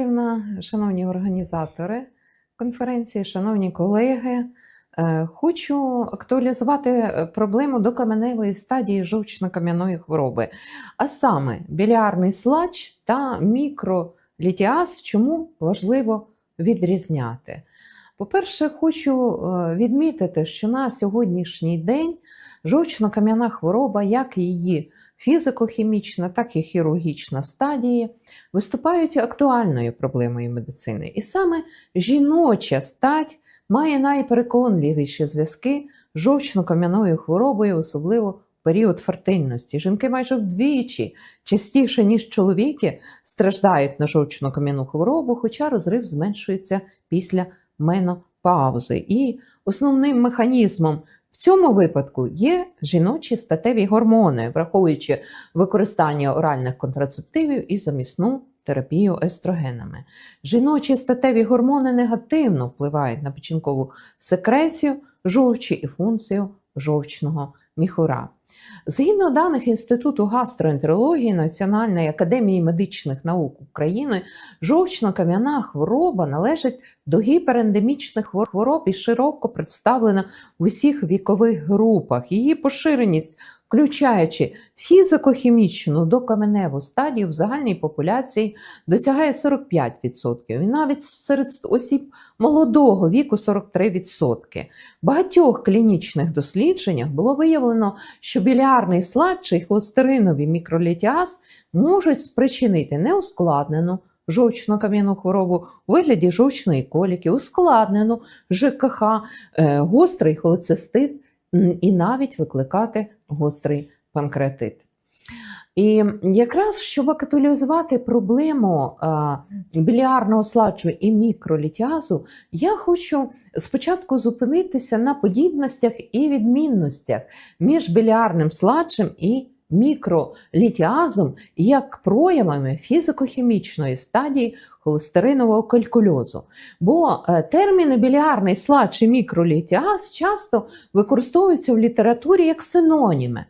Олександрівна, шановні організатори конференції, шановні колеги, е, хочу актуалізувати е, проблему докаменевої стадії жовчно-кам'яної хвороби, а саме білярний слач та мікролітіаз, чому важливо відрізняти. По-перше, хочу е, відмітити, що на сьогоднішній день жовчно-кам'яна хвороба, як її фізико-хімічна, так і хірургічна стадії, виступають актуальною проблемою медицини. І саме жіноча стать має найпереконливіші зв'язки з жовчно-кам'яною хворобою, особливо в період фертильності. Жінки майже вдвічі частіше, ніж чоловіки, страждають на жовчно-кам'яну хворобу, хоча розрив зменшується після менопаузи. І основним механізмом цьому випадку є жіночі статеві гормони, враховуючи використання оральних контрацептивів і замісну терапію естрогенами. Жіночі статеві гормони негативно впливають на печінкову секрецію, жовчі і функцію жовчного міхура. Згідно даних Інституту гастроентерології Національної академії медичних наук України, жовчно-кам'яна хвороба належить до гіперендемічних хвороб і широко представлена в усіх вікових групах. Її поширеність, включаючи фізико-хімічну докаменеву стадію в загальній популяції, досягає 45%. І навіть серед осіб молодого віку 43%. В багатьох клінічних дослідженнях було виявлено, що білярний слад чи холестериновий мікролітіаз можуть спричинити неускладнену жовчно-кам'яну хворобу у вигляді жовчної коліки, ускладнену ЖКХ, е, гострий холецистит і навіть викликати гострий панкреатит. І якраз щоб каталізувати проблему біліарного сладжу і мікролітіазу, я хочу спочатку зупинитися на подібностях і відмінностях між біліарним сладжем і мікролітіазом як проявами фізико-хімічної стадії холестеринового калькульозу. Бо е, терміни біліарний сладж і мікролітіаз часто використовуються в літературі як синоніми.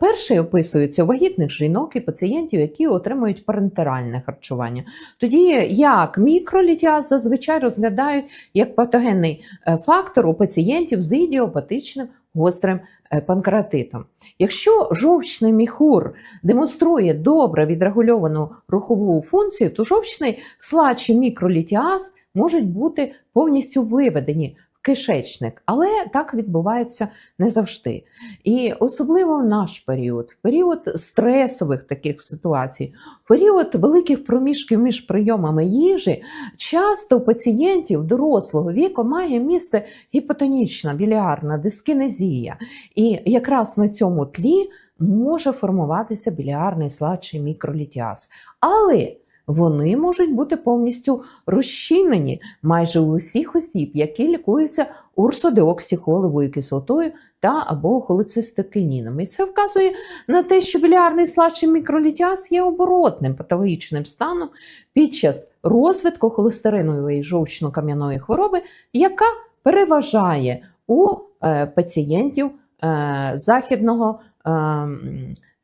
Перший описується вагітних жінок і пацієнтів, які отримують парентеральне харчування. Тоді як мікролітіаз зазвичай розглядають як патогенний е, фактор у пацієнтів з ідіопатичним гострим панкратитом. Якщо жовчний міхур демонструє добре відрегульовану рухову функцію, то жовчний слач і мікролітіаз можуть бути повністю виведені кишечник, але так відбувається не завжди. І особливо в наш період, в період стресових таких ситуацій, в період великих проміжків між прийомами їжі, часто у пацієнтів дорослого віку має місце гіпотонічна біліарна дискінезія. І якраз на цьому тлі може формуватися біліарний сладший мікролітіаз. Але вони можуть бути повністю розчинені майже у усіх осіб, які лікуються урсодеоксихоловою кислотою та або холецистикиніном. І це вказує на те, що білярний сладший мікролітіаз є оборотним патологічним станом під час розвитку холестеринової жовчно-кам'яної хвороби, яка переважає у е, пацієнтів е, західного.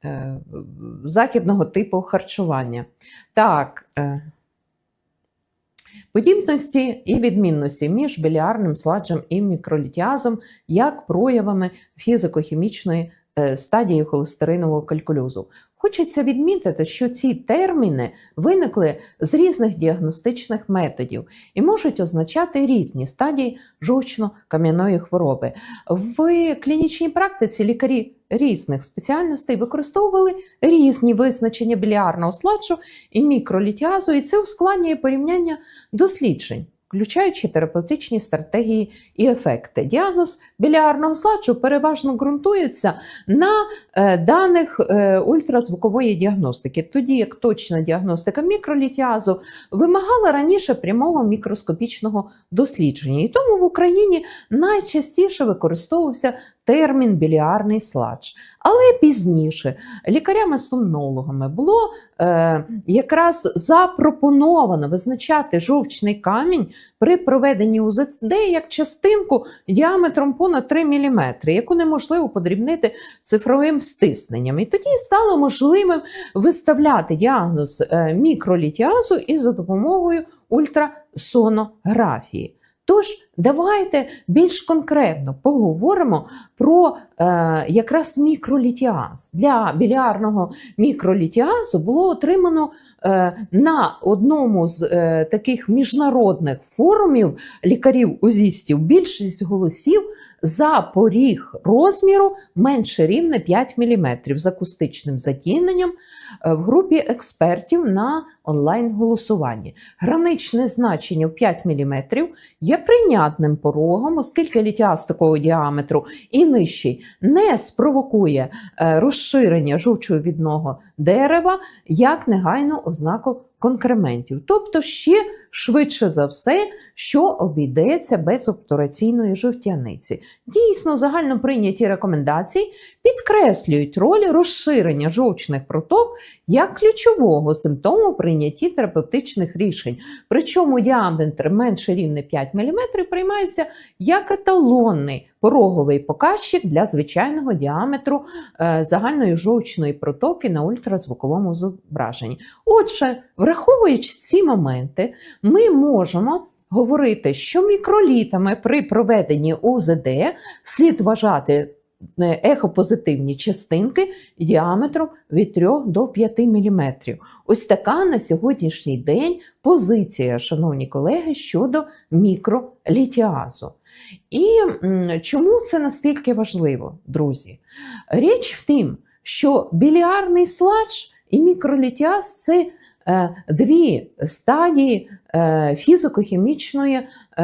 Е, західного типу харчування. Так, е, подібності і відмінності між біліарним сладжем і мікролітіазом як проявами фізико-хімічної стадії холестеринового калькулюзу. Хочеться відмітити, що ці терміни виникли з різних діагностичних методів і можуть означати різні стадії жовчно-кам'яної хвороби. В клінічній практиці лікарі різних спеціальностей використовували різні визначення біліарного сладжу і мікролітіазу, і це ускладнює порівняння досліджень. Включаючи терапевтичні стратегії і ефекти. Діагноз білярного сладжу переважно ґрунтується на е, даних е, ультразвукової діагностики, тоді як точна діагностика мікролітіазу вимагала раніше прямого мікроскопічного дослідження. І тому в Україні найчастіше використовувався термін біліарний сладж. Але пізніше лікарями-сомнологами було е, якраз запропоновано визначати жовчний камінь при проведенні УЗД як частинку діаметром понад 3 мм, яку неможливо подрібнити цифровим стисненням. І тоді стало можливим виставляти діагноз е, мікролітіазу і за допомогою ультрасонографії. Тож, давайте більш конкретно поговоримо про е, якраз мікролітіаз. Для білярного мікролітіазу було отримано е, на одному з е, таких міжнародних форумів лікарів-узістів більшість голосів за поріг розміру менше рівне 5 мм з акустичним затіненням е, в групі експертів на онлайн-голосуванні. Граничне значення в 5 мм є прийнятним порогом, оскільки літіаз такого діаметру і нижчий не спровокує е, розширення жовчовідного дерева як негайну ознаку конкрементів. Тобто ще швидше за все, що обійдеться без обтураційної жовтяниці. Дійсно, загально прийняті рекомендації підкреслюють роль розширення жовчних проток як ключового симптому прийнятті терапевтичних рішень. Причому діаметр менше рівне 5 мм приймається як еталонний пороговий показчик для звичайного діаметру е, загальної жовчної протоки на ультразвуковому зображенні. Отже, враховуючи ці моменти, ми можемо говорити, що мікролітами при проведенні УЗД слід вважати е, ехопозитивні частинки діаметром від 3 до 5 мм. Ось така на сьогоднішній день позиція, шановні колеги, щодо мікролітіазу. І чому це настільки важливо, друзі? Річ в тім, що біліарний сладж і мікролітіаз це дві стадії е, фізико-хімічної, е,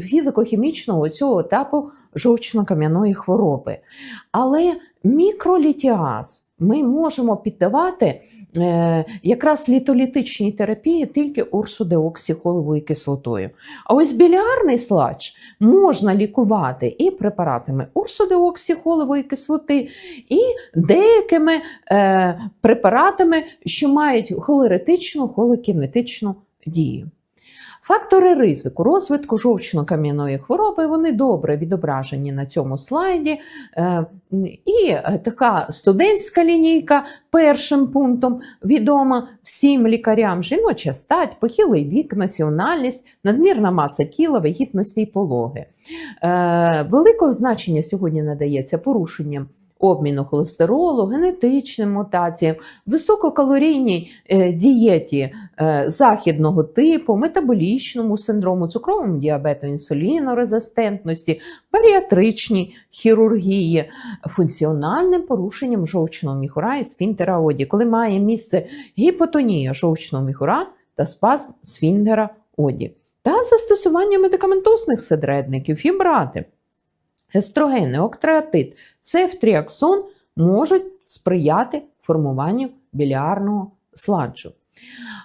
фізико-хімічного цього етапу жовчно-кам'яної хвороби. Але мікролітіаз ми можемо піддавати е, якраз літолітичній терапії тільки урсудеоксихоловою кислотою. А ось біліарний сладж можна лікувати і препаратами урсудеоксихолової кислоти, і деякими е, препаратами, що мають холеретичну, холекінетичну дію. Фактори ризику розвитку жовчно-кам'яної хвороби вони добре відображені на цьому слайді. Е, І така студентська лінійка першим пунктом відома всім лікарям: жіноча стать, похилий вік, національність, надмірна маса тіла, вагітності і пологи. Е, Великого значення сьогодні надається порушенням. Обміну холестеролу, генетичним мутаціям, висококалорійній е, дієті е, західного типу, метаболічному синдрому, цукровому діабету, інсулінорезистентності, баріатричній хірургії, функціональним порушенням жовчного міхура і сфінктера оді, коли має місце гіпотонія жовчного міхура та спазм сфінктера оді, та застосування медикаментозних сидредників, фібрати. Естрогени, октреатит, цефтріаксон можуть сприяти формуванню біліарного сладжу.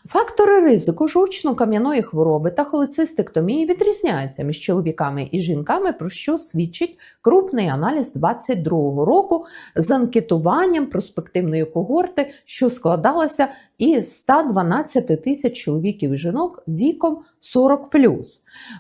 Фактори ризику жовчно-кам'яної хвороби та холецистектомії відрізняються між чоловіками і жінками, про що свідчить крупний аналіз 22 року з анкетуванням проспективної когорти, що складалася із 112 тисяч чоловіків і жінок віком 40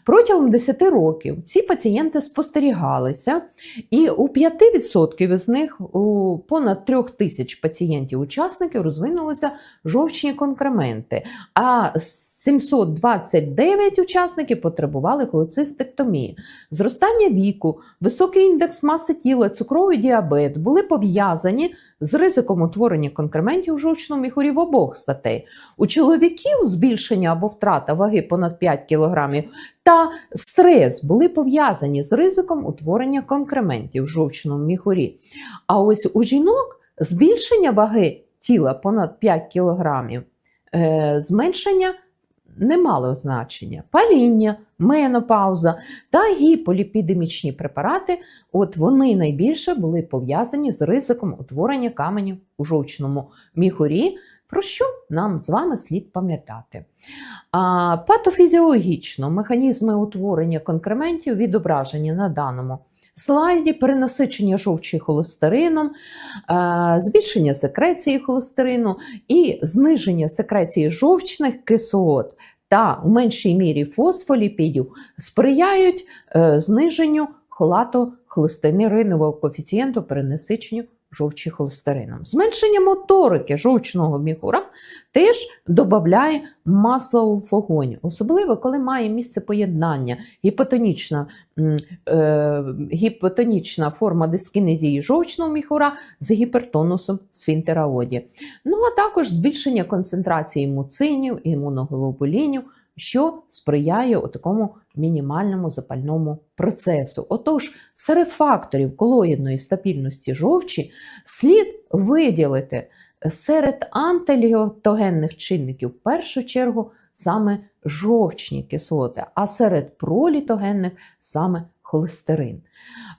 Протягом 10 років ці пацієнти спостерігалися, і у 5% із них у понад 3 тисяч пацієнтів-учасників розвинулися жовчні конкременти, а 729 учасників потребували холецистектомії. Зростання віку, високий індекс маси тіла, цукровий діабет були пов'язані з ризиком утворення конкрементів у жовчному міхурі в обох статей. У чоловіків збільшення або втрата ваги понад 5 кг та стрес були пов'язані з ризиком утворення конкрементів в жовчному міхурі. А ось у жінок збільшення ваги тіла понад 5 кг, е, зменшення не мало значення. Паління, менопауза та гіполіпідемічні препарати, от вони найбільше були пов'язані з ризиком утворення каменів у жовчному міхурі, про що нам з вами слід пам'ятати. Патофізіологічно механізми утворення конкрементів відображені на даному слайді перенасичення жовчі холестерином, збільшення секреції холестерину і зниження секреції жовчних кислот та в меншій мірі фосфоліпідів сприяють е, зниженню холатохолестеринового коефіцієнту перенасиченню жовчі холестерином. Зменшення моторики жовчного міхура теж додає масло у вогонь, особливо коли має місце поєднання гіпотонічна, е, гіпотонічна форма дискінезії жовчного міхура з гіпертонусом сфінктера оді. Ну а також збільшення концентрації муцинів імуноглобулінів, що сприяє такому мінімальному запальному процесу. Отож, серед факторів колоїдної стабільності жовчі слід виділити серед антиліготогенних чинників в першу чергу саме жовчні кислоти, а серед пролітогенних саме холестерин.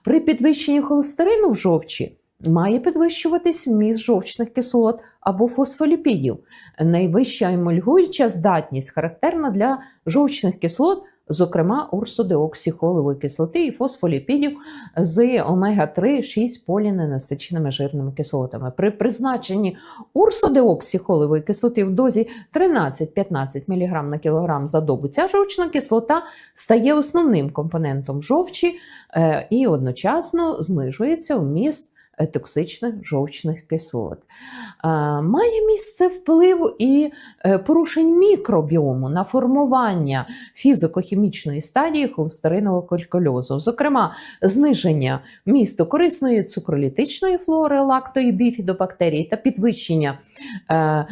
При підвищенні холестерину в жовчі має підвищуватись вміст жовчних кислот або фосфоліпідів. Найвища емульгуюча здатність характерна для жовчних кислот, зокрема урсодеоксихолової кислоти і фосфоліпідів з омега-3, 6 поліненасиченими жирними кислотами. При призначенні урсодеоксихолової кислоти в дозі 13-15 мг на кілограм за добу ця жовчна кислота стає основним компонентом жовчі е, і одночасно знижується вміст токсичних жовчних кислот. Е, Має місце вплив і е, порушень мікробіому на формування фізико-хімічної стадії холестеринового калькульозу, зокрема, зниження місту корисної цукролітичної флори, лактої біфідобактерії та підвищення е, е,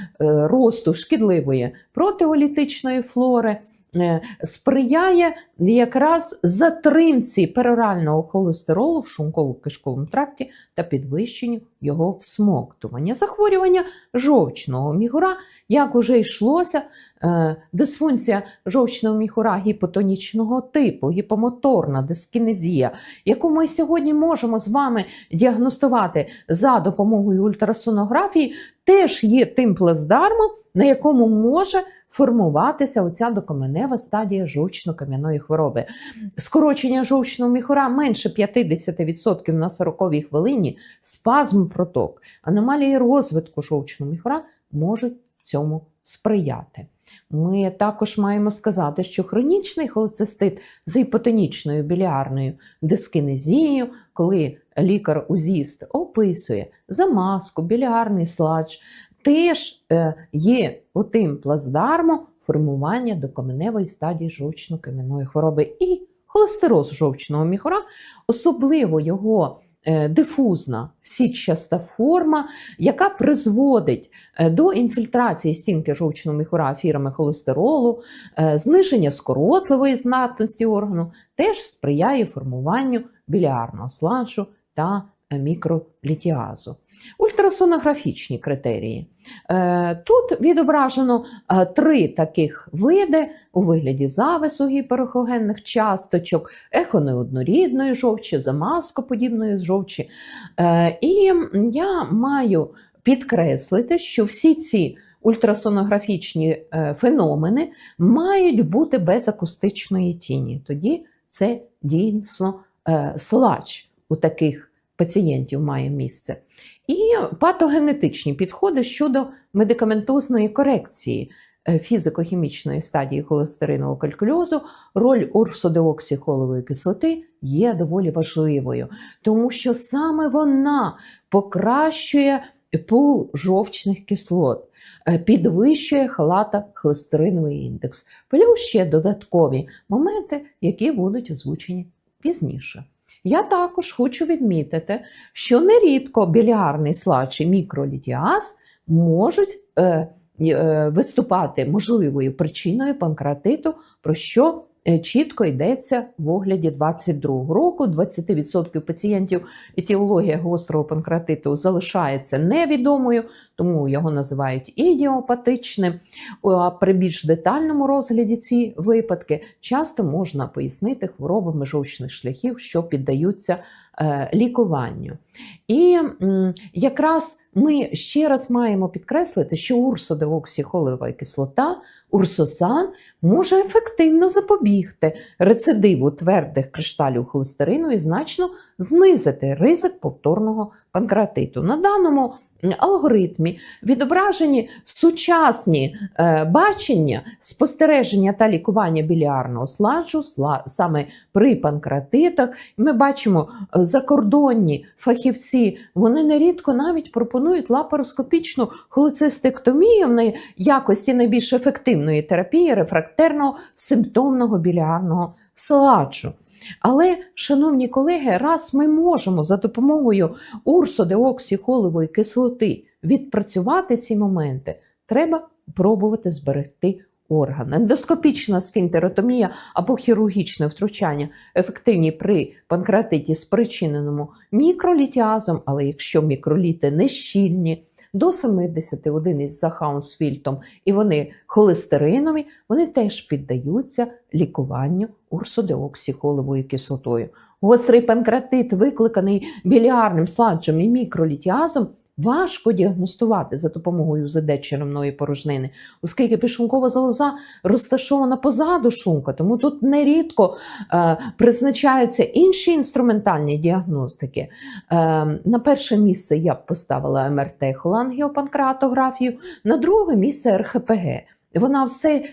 росту шкідливої протеолітичної флори. Е, Сприяє якраз затримці перорального холестеролу в шлунково-кишковому тракті та підвищенню його всмоктування. Захворювання жовчного мігура, як уже йшлося, е, дисфункція жовчного міхура гіпотонічного типу, гіпомоторна дискінезія, яку ми сьогодні можемо з вами діагностувати за допомогою ультрасонографії, теж є тим плацдармом, на якому може формуватися оця докаменева стадія жовчно-кам'яної хвороби. Скорочення жовчного міхура менше 50% на 40-й хвилині, спазм проток, аномалії розвитку жовчного міхура можуть цьому сприяти. Ми також маємо сказати, що хронічний холецистит з гіпотонічною біліарною дискінезією, коли лікар-узіст описує замазку, біліарний сладж, теж е, є отим плацдармом формування докаменевої стадії жовчно-кам'яної хвороби. І холестероз жовчного міхура, особливо його е, дифузна сітчаста форма, яка призводить е, до інфільтрації стінки жовчного міхура афірами холестеролу, зниження скоротливої знатності органу, теж сприяє формуванню біліарного сладжу та мікролітіазу. Ультрасонографічні критерії. Е, Тут відображено е, три таких види у вигляді завису гіперехогенних часточок, ехонеоднорідної жовчі, замаскоподібної жовчі. Е, І я маю підкреслити, що всі ці ультрасонографічні феномени мають бути без акустичної тіні. Тоді це дійсно слач у таких пацієнтів має місце. І патогенетичні підходи щодо медикаментозної корекції е, фізико-хімічної стадії холестеринового калькульозу, роль урсодеоксихолової кислоти є доволі важливою, тому що саме вона покращує пул жовчних кислот, е, підвищує халата холестериновий індекс, плюс ще додаткові моменти, які будуть озвучені пізніше. Я також хочу відмітити, що нерідко білярний слад і мікролітіаз можуть е, е, виступати можливою причиною панкратиту, про що чітко йдеться в огляді 22 року. 20% пацієнтів етіологія гострого панкреатиту залишається невідомою, тому його називають ідіопатичним. А при більш детальному розгляді ці випадки часто можна пояснити хворобами жовчних шляхів, що піддаються е, лікуванню. І якраз ми ще раз маємо підкреслити, що урсодеоксихолова кислота, урсосан, може ефективно запобігти рецидиву твердих кришталів холестерину і значно знизити ризик повторного панкреатиту. На даному алгоритмі відображені сучасні е, бачення, спостереження та лікування біліарного сладжу сла- саме при панкреатитах. Ми бачимо е, закордонні фахівці, вони нерідко навіть пропонують лапароскопічну холецистектомію в якості найбільш ефективної терапії рефрактерного симптомного біліарного сладжу. Але, шановні колеги, раз ми можемо за допомогою урсодеоксихолової кислоти відпрацювати ці моменти, треба пробувати зберегти орган. Ендоскопічна сфінтеротомія або хірургічне втручання ефективні при панкреатиті, спричиненому мікролітіазом, але якщо мікроліти не щільні, до 70 одиниць за хаунсфільтом, і вони холестеринові, вони теж піддаються лікуванню урсодеоксихоловою кислотою. Гострий панкратит, викликаний біліарним сладжем і мікролітіазом, важко діагностувати за допомогою УЗД черевної порожнини, оскільки пішункова залоза розташована позаду шлунка, тому тут нерідко е, призначаються інші інструментальні діагностики. Е, на перше місце я б поставила МРТ холангіопанкратографію, на друге місце РХПГ. Вона все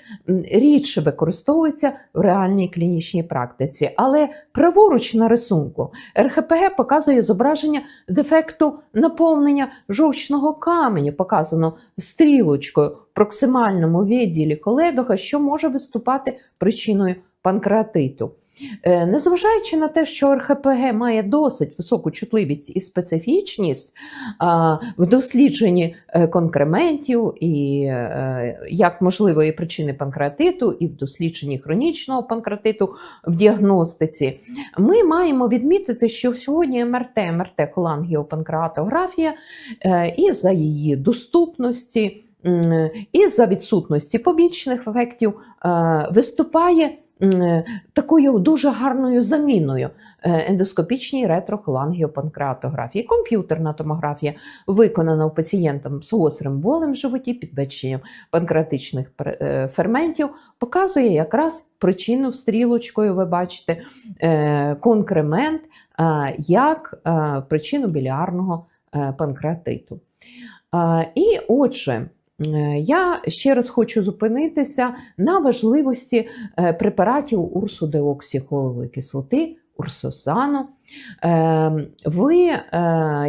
рідше використовується в реальній клінічній практиці. Але праворуч на рисунку РХПГ показує зображення дефекту наповнення жовчного каменя, показано стрілочкою в проксимальному відділі холедоха, що може виступати причиною панкреатиту. Е, Незважаючи на те, що РХПГ має досить високу чутливість і специфічність в дослідженні е, конкрементів і е, як можливої причини панкреатиту, і в дослідженні хронічного панкреатиту в діагностиці, ми маємо відмітити, що сьогодні МРТ, МРТ холангіопанкреатографія і за її доступності, і за відсутності побічних ефектів виступає такою дуже гарною заміною е, ендоскопічній ретрохолангіопанкреатографії. Комп'ютерна томографія виконана у пацієнтам з гострим болем в животі, підвищенням панкреатичних е, ферментів, показує якраз причину стрілочкою, ви бачите, е, конкремент е, як е, причину біліарного е, панкреатиту. Е, І отже, е, я ще раз хочу зупинитися на важливості е, препаратів урсодеоксихолової кислоти, урсосану. Е, Ви е,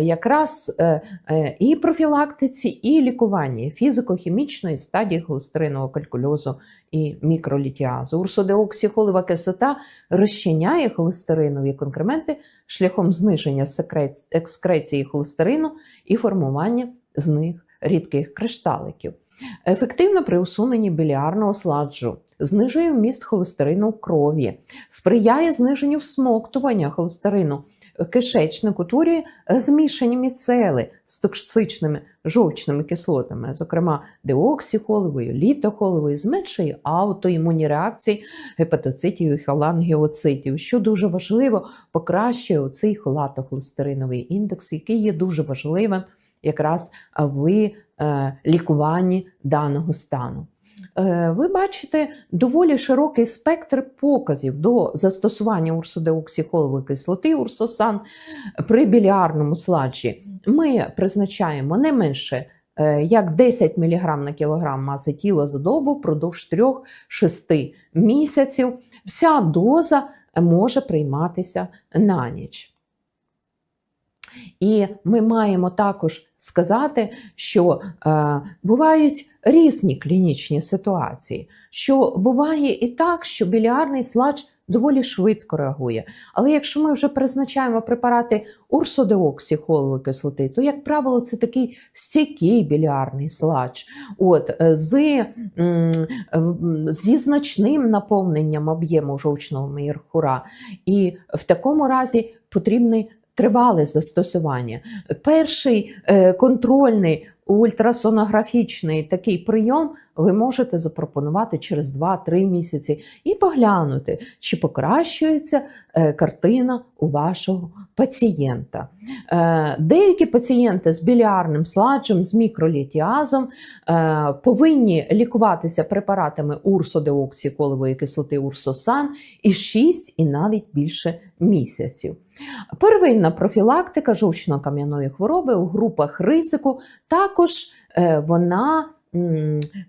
якраз е, е, і профілактиці, і лікуванні фізико-хімічної стадії холестеринового калькульозу і мікролітіазу. Урсодеоксихолова кислота розчиняє холестеринові конкременти шляхом зниження екскреції холестерину і формування з них рідких кришталиків. Ефективно при усуненні біліарного сладжу, знижує вміст холестерину в крові, сприяє зниженню всмоктування холестерину. В кишечнику, утворює змішані міцели з токсичними жовчними кислотами, зокрема деоксихоловою, літохоловою, зменшує аутоімунні реакції гепатоцитів і холангіоцитів, що дуже важливо, покращує оцей холатохолестериновий індекс, який є дуже важливим якраз в е, лікуванні даного стану. Е, Ви бачите доволі широкий спектр показів до застосування урсодеоксихолової кислоти урсосан при біліарному сладжі. Ми призначаємо не менше е, як 10 мг на кілограм маси тіла за добу впродовж 3-6 місяців. Вся доза може прийматися на ніч. І ми маємо також сказати, що е, бувають різні клінічні ситуації, що буває і так, що біліарний сладж доволі швидко реагує. Але якщо ми вже призначаємо препарати урсодеоксихолової кислоти, то, як правило, це такий стійкий біліарний сладж. От, е, з, зі значним наповненням об'єму жовчного мірхура. І в такому разі потрібний тривале застосування. Перший е, контрольний ультрасонографічний такий прийом ви можете запропонувати через 2-3 місяці і поглянути, чи покращується е, картина у вашого пацієнта. Е, Деякі пацієнти з біліарним сладжем, з мікролітіазом е, повинні лікуватися препаратами урсодеоксиколової кислоти урсосан і 6 і навіть більше місяців. Первинна профілактика жовчно-кам'яної хвороби у групах ризику також вона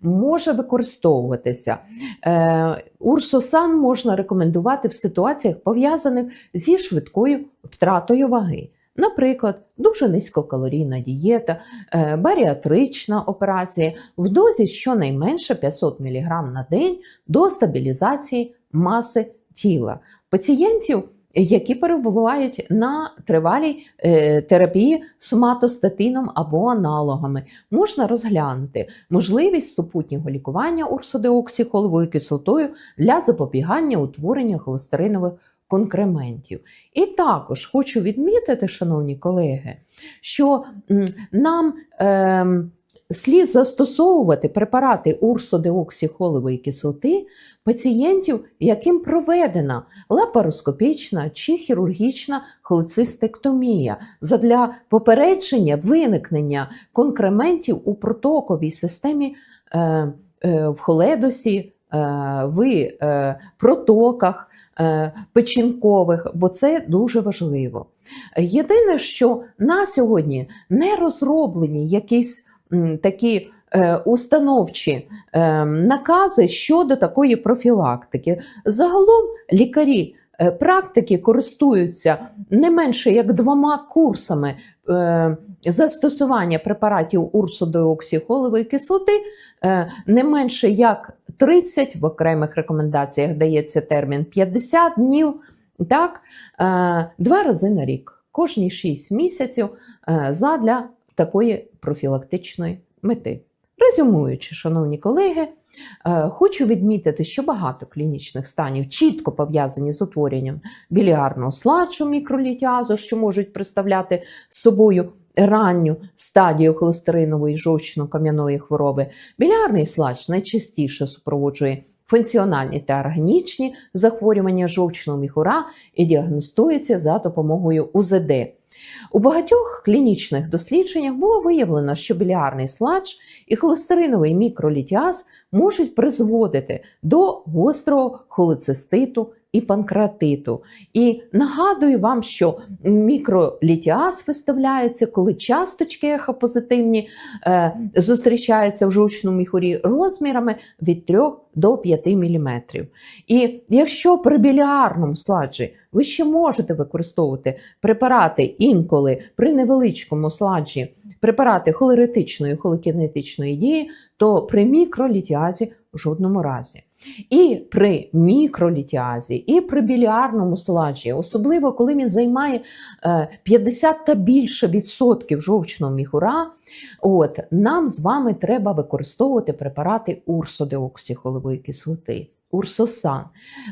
може використовуватися. Е, Урсосан можна рекомендувати в ситуаціях, пов'язаних зі швидкою втратою ваги. Наприклад, дуже низькокалорійна дієта, е, баріатрична операція в дозі щонайменше 500 мг на день до стабілізації маси тіла. Пацієнтів, які перебувають на тривалій е, терапії соматостатином або аналогами, можна розглянути можливість супутнього лікування урсодеоксихоловою кислотою для запобігання утворення холестеринових конкрементів. І також хочу відмітити, шановні колеги, що нам ем, слід застосовувати препарати урсодеоксихолової кислоти пацієнтів, яким проведена лапароскопічна чи хірургічна холецистектомія задля попередження виникнення конкрементів у протоковій системі е, е, в холедосі, е, в е, протоках е, печінкових, бо це дуже важливо. Єдине, що на сьогодні не розроблені якісь такі е, установчі е, накази щодо такої профілактики. Загалом лікарі е, практики користуються не менше як двома курсами застосування препаратів урсодеоксихолової кислоти, не менше як 30, в окремих рекомендаціях дається термін 50 днів, так, два рази на рік, кожні 6 місяців задля такої профілактичної мети. Резюмуючи, шановні колеги, е, хочу відмітити, що багато клінічних станів чітко пов'язані з утворенням біліарного сладшу мікролітіазу, що можуть представляти собою ранню стадію холестеринової жовчно-кам'яної хвороби. Біліарний сладж найчастіше супроводжує функціональні та органічні захворювання жовчного міхура і діагностується за допомогою УЗД. У багатьох клінічних дослідженнях було виявлено, що білярний сладж і холестериновий мікролітіаз можуть призводити до гострого холециститу і панкреатиту. І нагадую вам, що мікролітіаз виставляється, коли часточки ехопозитивні е, зустрічаються в жовчному міхурі розмірами від 3 до 5 мм. І якщо при біліарному сладжі ви ще можете використовувати препарати інколи при невеличкому сладжі, препарати холеретичної, холекінетичної дії, то при мікролітіазі в жодному разі. І при мікролітіазі, і при біліарному сладжі, особливо коли він займає е, 50 та більше відсотків жовчного міхура, от, нам з вами треба використовувати препарати урсодеоксихолової кислоти, урсосан.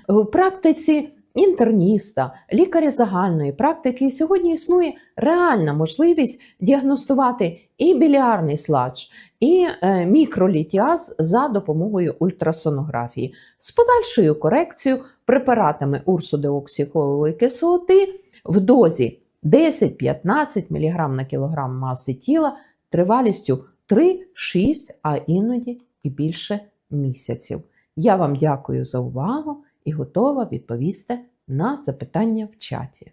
В практиці інтерніста, лікаря загальної практики сьогодні існує реальна можливість діагностувати і біліарний сладж, і е, мікролітіаз за допомогою ультрасонографії з подальшою корекцією препаратами урсодеоксихолової кислоти в дозі 10-15 мг на кілограм маси тіла тривалістю 3-6, а іноді і більше місяців. Я вам дякую за увагу і готова відповісти на запитання в чаті.